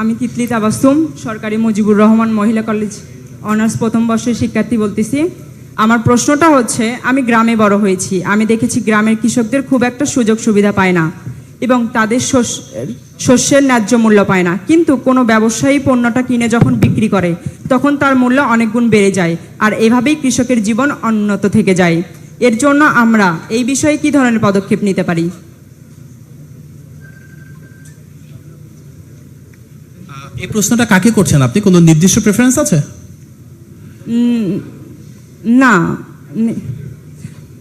আমি তিতলি তাবাস্তুম, সরকারি মুজিবুর রহমান মহিলা কলেজ অনার্স প্রথম বর্ষের শিক্ষার্থী বলতেছি। আমার প্রশ্নটা হচ্ছে, আমি গ্রামে বড় হয়েছি। আমি দেখেছি গ্রামের কৃষকদের খুব একটা সুযোগ সুবিধা পায় না এবং তাদের শস্যের ন্যায্য মূল্য পায় না। কিন্তু কোনো ব্যবসায়ী পণ্যটা কিনে যখন বিক্রি করে, তখন তার মূল্য অনেক গুণ বেড়ে যায় আর এভাবেই কৃষকের জীবন উন্নত থেকে যায়। এর জন্য আমরা এই বিষয়ে কি ধরনের পদক্ষেপ নিতে পারি? এই প্রশ্নটা কাকে করছেন? আপনি কোনো নির্দিষ্ট প্রেফারেন্স আছে? না।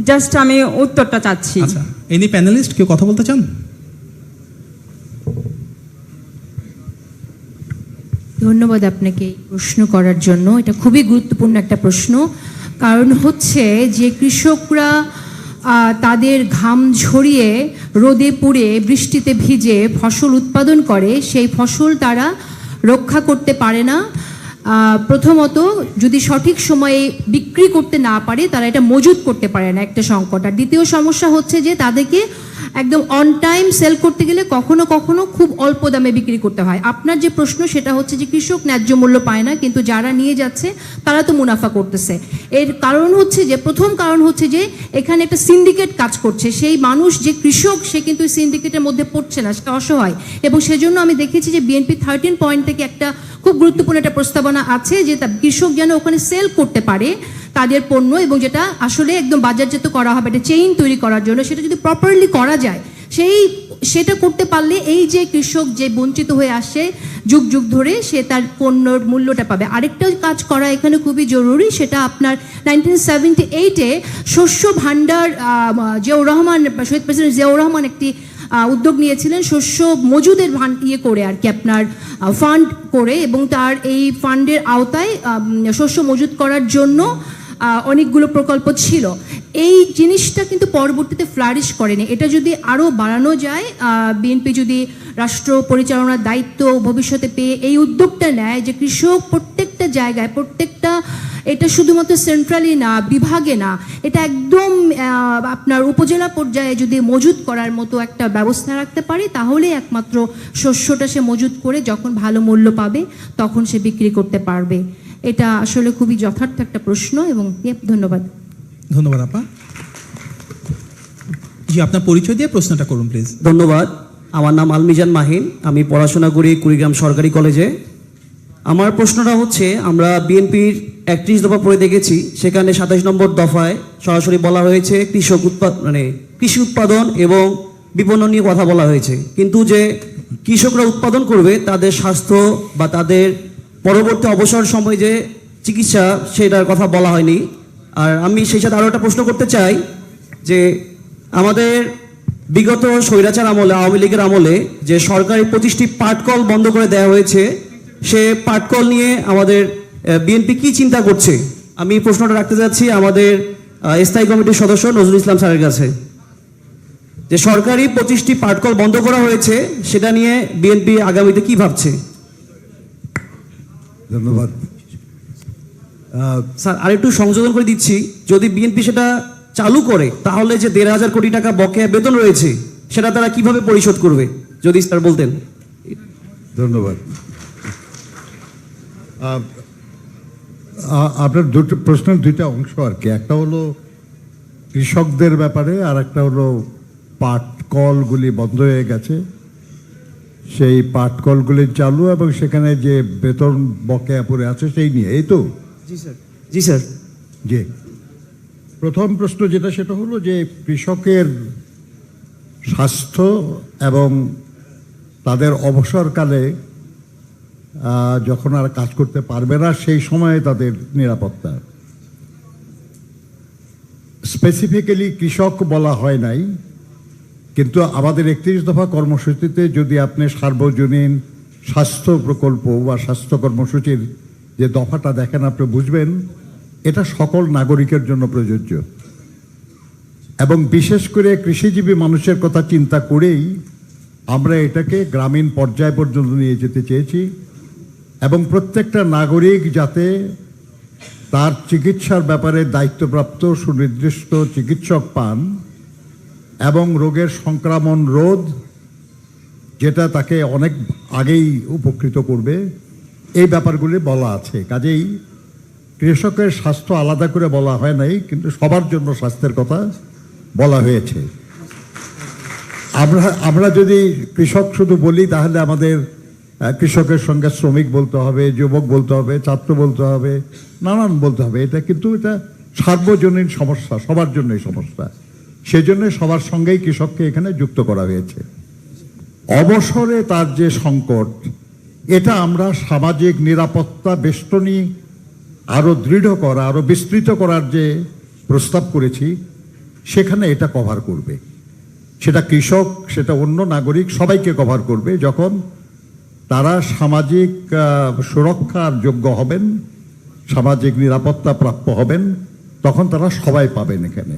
জাস্ট আমি উত্তরটা চাচ্ছি। আচ্ছা এনি প্যানেলিস্ট কেউ কথা বলতে চান? ধন্যবাদ আপনাকে এই প্রশ্ন করার জন্য। এটা খুবই গুরুত্বপূর্ণ একটা প্রশ্ন। কারণ হচ্ছে যে কৃষকরা তাদের ঘাম ঝরিয়ে রোদে পুড়ে বৃষ্টিতে ভিজে ফসল উৎপাদন করে সেই ফসল তারা রক্ষা করতে পারে না। প্রথমত যদি সঠিক সময়ে বিক্রি করতে না পারে, তারা এটা মজুত করতে পারে না একটা সংকট। আর দ্বিতীয় সমস্যা হচ্ছে যে তাদেরকে একদম অন টাইম সেল করতে গেলে কখনো কখনো খুব অল্প দামে বিক্রি করতে হয়। আপনার যে প্রশ্ন, সেটা হচ্ছে যে কৃষক ন্যায্য মূল্য পায় না, কিন্তু যারা নিয়ে যাচ্ছে, তারা তো মুনাফা করতেছে। এর কারণ হচ্ছে যে, প্রথম কারণ হচ্ছে যে, এখানে একটা সিন্ডিকেট কাজ করছে। সেই মানুষ, যে কৃষক, সে কিন্তু সিন্ডিকেটের মধ্যে পড়ছে না, সে অসহায়। এবং সেজন্য আমি দেখেছি যে বিএনপি থার্টিন পয়েন্ট থেকে একটা খুব গুরুত্বপূর্ণ একটা প্রস্তাবনা আছে যে কৃষক যেন ওখানে সেল করতে পারে তাদের পণ্য এবং যেটা আসলে একদম বাজারজাত করা হবে, একটা চেইন তৈরি করার জন্য, সেটা যদি প্রপারলি করা যায়, সেই, সেটা করতে পারলে এই যে কৃষক যে বঞ্চিত হয়ে আসে যুগ যুগ ধরে, সে তার পণ্যর মূল্যটা পাবে। আরেকটা কাজ করা এখানে খুবই জরুরি, সেটা আপনার নাইনটিন সেভেন্টি এইটে শস্য ভাণ্ডার জিয়াউর রহমান, শহীদ প্রেসিডেন্ট জিয়াউর রহমান একটি উদ্যোগ নিয়েছিলেন শস্য মজুদের ইয়ে করে আর কি আপনার ফান্ড করে এবং তার এই ফান্ডের আওতায় শস্য মজুত করার জন্য অনেকগুলো প্রকল্প ছিল। এই জিনিসটা কিন্তু পরবর্তীতে ফ্লারিশ করেনি। এটা যদি আরও বাড়ানো যায় বিএনপি যদি রাষ্ট্র পরিচালনার দায়িত্ব ভবিষ্যতে পেয়ে এই উদ্যোগটা নেয় যে কৃষক প্রত্যেকটা জায়গায়, প্রত্যেকটা এটা শুধুমাত্র সেন্ট্রালি না বিভাগে না এটা একদম আপনার উপজেলা পর্যায়ে যদি মজুত করার মতো একটা ব্যবস্থা রাখতে পারে তাহলে একমাত্র শস্যটা সে মজুত করে যখন ভালো মূল্য পাবে তখন সে বিক্রি করতে পারবে। এটা আসলে খুবই যথার্থ একটা প্রশ্ন এবং ধন্যবাদ। ধন্যবাদ আপা। জি আপনার পরিচয় দিয়ে প্রশ্নটা করুন প্লিজ ধন্যবাদ। আমার নাম আলমিজান মাহিন। আমি পড়াশোনা করি কুড়িগ্রাম সরকারি কলেজে। আমার প্রশ্নটা হচ্ছে, আমরা বিএনপির একত্রিশ দফা পড়ে দেখেছি, সেখানে সাতাশ নম্বর দফায় সরাসরি বলা হয়েছে কৃষক উৎপাদ মানে কৃষি উৎপাদন এবং বিপণন নিয়ে কথা বলা হয়েছে। কিন্তু যে কৃষকরা উৎপাদন করবে, তাদের স্বাস্থ্য বা তাদের পরবর্তী অবসর সময় যে চিকিৎসা, সেটার কথা বলা হয়নি। আর আমি সেই সাথে আরও একটা প্রশ্ন করতে চাই, যে আমাদের বিগত স্বৈরাচার আমলে, আওয়ামী লীগের আমলে যে সরকারি পঁচিশটি পাটকল বন্ধ করে দেওয়া হয়েছে সে পাটকল নিয়ে আমাদের বিএনপি কি চিন্তা করছে? আমি প্রশ্নটা রাখতে যাচ্ছি আমাদের স্থায়ী কমিটির সদস্য নজরুল ইসলাম স্যারের কাছে। যে সরকারি পঁচিশটি পাটকল বন্ধ করা হয়েছে সেটা নিয়ে বিএনপি আগামীতে কি ভাবছে? ধন্যবাদ। স্যার আরেকটু সংযোজন করে দিচ্ছি। যদি বিএনপি সেটা চালু করে তাহলে যে দেড় হাজার কোটি টাকা বকেয়া বেতন রয়েছে সেটা তারা কীভাবে পরিশোধ করবে? যদি স্যার বলতেন। ধন্যবাদ। আপনার দুটো প্রশ্নের দুইটা অংশ আর কি। একটা হলো কৃষকদের ব্যাপারে আর একটা হলো পাট কলগুলি বন্ধ হয়ে গেছে। সেই পাট কলগুলি চালু এবং সেখানে যে বেতন বকেয়া পড়ে আছে সেই নিয়ে। এই তো? জি স্যার। জি স্যার। যে প্রথম প্রশ্ন যেটা সেটা হলো যে কৃষকের স্বাস্থ্য এবং তাদের অবসরকালে যখন আর কাজ করতে পারবে না, সেই সময়ে তাদের নিরাপত্তা। স্পেসিফিক্যালি কৃষক বলা হয় নাই, কিন্তু আমাদের একত্রিশ দফা কর্মসূচিতে যদি আপনি সার্বজনীন স্বাস্থ্য প্রকল্প বা স্বাস্থ্য কর্মসূচির যে দফাটা দেখেন, আপনি বুঝবেন, এটা সকল নাগরিকের জন্য প্রযোজ্য। এবং বিশেষ করে কৃষিজীবী মানুষের কথা চিন্তা করেই আমরা এটাকে গ্রামীণ পর্যায় পর্যন্ত নিয়ে যেতে চেয়েছি। এবং প্রত্যেকটা নাগরিক যাতে তার চিকিৎসার ব্যাপারে দায়িত্বপ্রাপ্ত, সুনির্দিষ্ট চিকিৎসক পান এবং রোগের সংক্রমণ রোধ যেটা তাকে অনেক আগেই উপকৃত করবে, এই ব্যাপারগুলি বলা আছে। কাজেই কৃষকের স্বাস্থ্য আলাদা করে বলা হয় নাই, কিন্তু সবার জন্য স্বাস্থ্যের কথা বলা হয়েছে। আমরা আমরা যদি কৃষক শুধু বলি, তাহলে আমাদের কৃষকের সঙ্গে শ্রমিক বলতে হবে, যুবক বলতে হবে, ছাত্র বলতে হবে, নানান বলতে হবে। এটা কিন্তু এটা সার্বজনীন সমস্যা, সবার জন্যই সমস্যা। সেজন্য সবার সঙ্গেই কৃষককে এখানে যুক্ত করা হয়েছে। অবসরে তার যে সংকট, এটা আমরা সামাজিক নিরাপত্তা, বেষ্টনী আরও দৃঢ় করা আরও বিস্তৃত করার যে প্রস্তাব করেছি, সেখানে এটা কভার করবে। সেটা কৃষক, সেটা অন্য নাগরিক সবাইকে কভার করবে যখন তারা সামাজিক সুরক্ষার যোগ্য হবেন, সামাজিক নিরাপত্তা প্রাপ্য হবেন, তখন তারা সবাই পাবেন এখানে।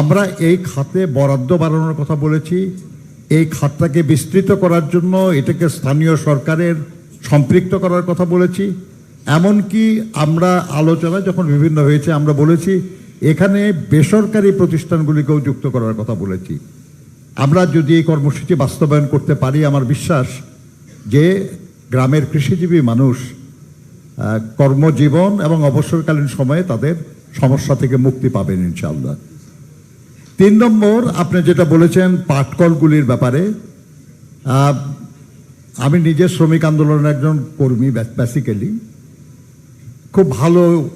আমরা এই খাতে বরাদ্দ বাড়ানোর কথা বলেছি। এই খাতটাকে বিস্তৃত করার জন্য এটাকে স্থানীয় সরকারের সম্পৃক্ত করার কথা বলেছি। এমনকি আমরা আলোচনা যখন বিভিন্ন হয়েছে, আমরা বলেছি, এখানে বেসরকারি প্রতিষ্ঠানগুলিকেও যুক্ত করার কথা বলেছি। আমরা যদি এই কর্মসূচি বাস্তবায়ন করতে পারি, আমার বিশ্বাস যে গ্রামের কৃষিজীবী মানুষ কর্মজীবন এবং অবসরকালীন সময়ে তাদের সমস্যা থেকে মুক্তি পাবেন ইনশাল্লাহ তিন নম্বর, আপনি যেটা বলেছেন পাটকলগুলির ব্যাপারে আমি নিজে শ্রমিক আন্দোলনের একজন কর্মী বেসিক্যালি খুব ভালো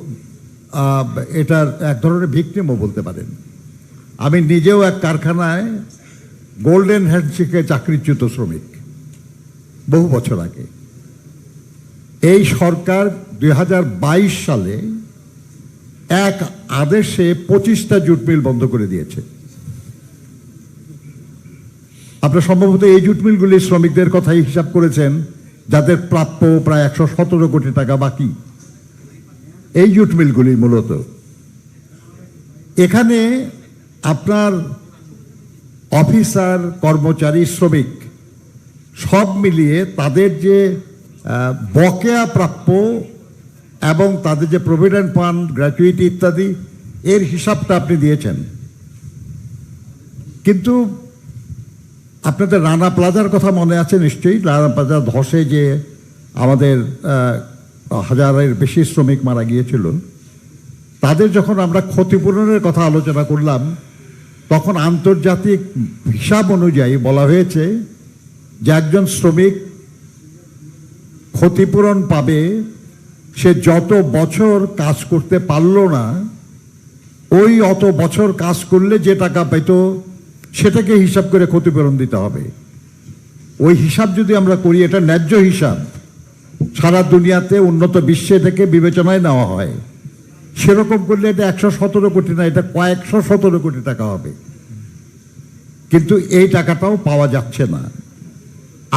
এটার এক ধরনের ভিক্টিমও বলতে পারেন। আমি নিজেও এক কারখানায় গোল্ডেন হ্যান্ডশেকে চাকরিচ্যুত শ্রমিক। বহু বছর আগে। এই সরকার দুই হাজার বাইশ সালে এক আদেশে পঁচিশটা জুট মিল বন্ধ করে দিয়েছে। আপনার সম্ভবত এই জুট মিলগুলি শ্রমিকদের কথাই হিসাব করেছেন, যাদের প্রাপ্য প্রায় একশো সতেরো কোটি টাকা বাকি। এই জুট মিলগুলি মূলত। এখানে আপনার অফিসার, কর্মচারী, শ্রমিক সব মিলিয়ে তাদের যে বকেয়া প্রাপ্য এবং তাদের যে প্রভিডেন্ট ফান্ড গ্র্যাচুইটি ইত্যাদি, এর হিসাবটা আপনি দিয়েছেন। কিন্তু আপনাদের রানা প্লাজার কথা মনে আছে নিশ্চয়ই? রানা প্লাজা ধসে যে আমাদের হাজারের বেশি শ্রমিক মারা গিয়েছিল। তাদের যখন আমরা ক্ষতিপূরণের কথা আলোচনা করলাম, তখন আন্তর্জাতিক হিসাব অনুযায়ী বলা হয়েছে যে একজন শ্রমিক ক্ষতিপূরণ পাবে, সে যত বছর কাজ করতে পারল না, ওই অত বছর কাজ করলে যে টাকা পেত, সেটাকে হিসাব করে ক্ষতিপূরণ দিতে হবে। ওই হিসাব যদি আমরা করি, এটা ন্যায্য হিসাব। সারা দুনিয়াতে উন্নত বিশ্বে থেকে বিবেচনায় নেওয়া হয়। সেরকম করলে এটা একশো সতেরো কোটি না, এটা কয়েকশো সতেরো কোটি টাকা হবে। কিন্তু এই টাকাটাও পাওয়া যাচ্ছে না।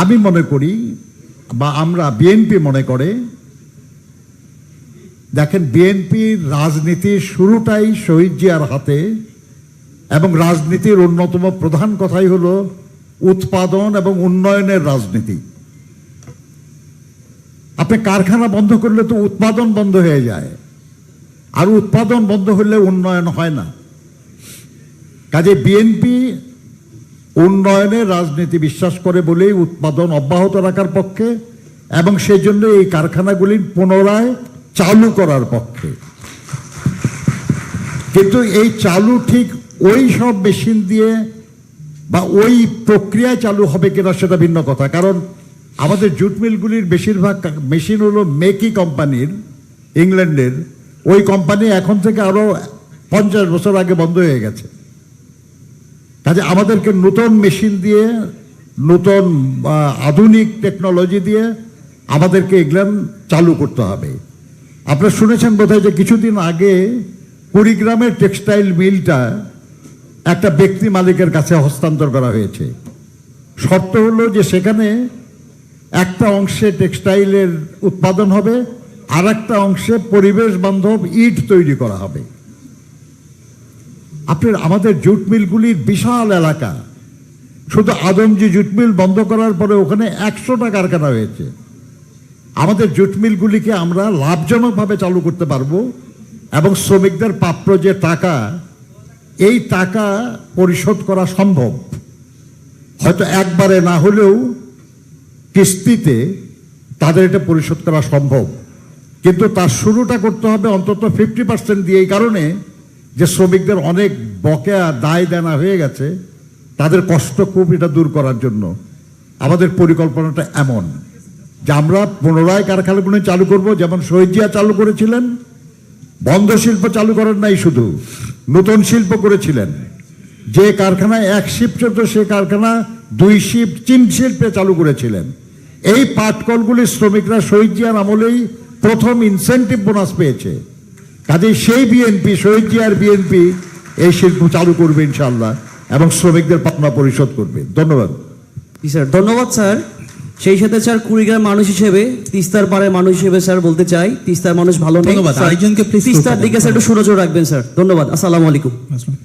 আমি মনে করি, বা আমরা বিএনপি মনে করে, দেখেন বিএনপির রাজনীতির শুরুটাই শহীদ জিয়ার হাতে, এবং রাজনীতির অন্যতম প্রধান কথাই হলো উৎপাদন এবং উন্নয়নের রাজনীতি। আপনি কারখানা বন্ধ করলে তো উৎপাদন বন্ধ হয়ে যায়, আর উৎপাদন বন্ধ হলে উন্নয়ন হয় না। কাজে বিএনপি উন্নয়নের রাজনীতি বিশ্বাস করে বলেই উৎপাদন অব্যাহত রাখার পক্ষে এবং সেই জন্য এই কারখানাগুলি পুনরায় চালু করার পক্ষে। কিন্তু এই চালু ঠিক ওই সব মেশিন দিয়ে বা ওই প্রক্রিয়ায় চালু হবে কিনা সেটা ভিন্ন কথা। কারণ আমাদের জুট মিলগুলির বেশিরভাগ মেশিন হলো মেকি কোম্পানির, ইংল্যান্ডের। ওই কোম্পানি এখন থেকে আরও পঞ্চাশ বছর আগে বন্ধ হয়ে গেছে। কাজে আমাদেরকে নতুন মেশিন দিয়ে, নতুন আধুনিক টেকনোলজি দিয়ে আমাদেরকে এগুলান চালু করতে হবে। আপনারা শুনেছেন বোধহয় যে কিছুদিন আগে কুড়িগ্রামের টেক্সটাইল মিলটা একটা ব্যক্তি মালিকের কাছে হস্তান্তর করা হয়েছে। শর্ত হলো যে সেখানে একটা অংশে টেক্সটাইলের উৎপাদন হবে আর একটা অংশে পরিবেশ বান্ধব ইট তৈরি করা হবে। আপনার আমাদের জুট মিলগুলির বিশাল এলাকা। শুধু আদমজি জুট মিল বন্ধ করার পরে ওখানে একশোটা কারখানা হয়েছে। আমাদের জুট মিলগুলিকে আমরা লাভজনকভাবে চালু করতে পারব এবং শ্রমিকদের প্রাপ্য যে টাকা, এই টাকা পরিশোধ করা সম্ভব। হয়তো একবারে না হলেও কিস্তিতে তাদের এটা পরিশোধ করা সম্ভব। কিন্তু তার শুরুটা করতে হবে অন্তত ফিফটি পার্সেন্ট দিয়ে। এই কারণে যে শ্রমিকদের অনেক বকেয়া দায় দেনা হয়ে গেছে, তাদের কষ্ট খুব এটা দূর করার জন্য। আমাদের পরিকল্পনাটা এমন যে আমরা পুনরায় কারখানাগুলো চালু করব, যেমন শহীদিয়া চালু করেছিলেন, বন্ধ শিল্প চালু করেন নাই শুধু, নতুন শিল্প করেছিলেন। যে কারখানায় এক শিফট চলতো সে কারখানা দুই শিফট তিন শিল্পে চালু করেছিলেন। এই পাটকলগুলি শ্রমিকরা শহীদ জিয়ার আমলেই প্রথম ইনসেন্টিভ বোনাস পেয়েছে। কাজেই সেই বিএনপি শহীদ জিয়ার বিএনপি এই শিল্প চালু করবে ইনশাল্লাহ এবং শ্রমিকদের পাওনা পরিশোধ করবে। ধন্যবাদ। স্যার ধন্যবাদ স্যার। সেই সাথে স্যার কুড়িগ্রাম মানুষ হিসেবে তিস্তার পাড়ের মানুষ হিসেবে স্যার বলতে চাই তিস্তার মানুষ ভালো নেই। ধন্যবাদ। আরেকজনকে please তিস্তার দিকে স্যার একটু সুরজ রাখবেন স্যার। ধন্যবাদ আসসালামু আলাইকুম। আসসালাম।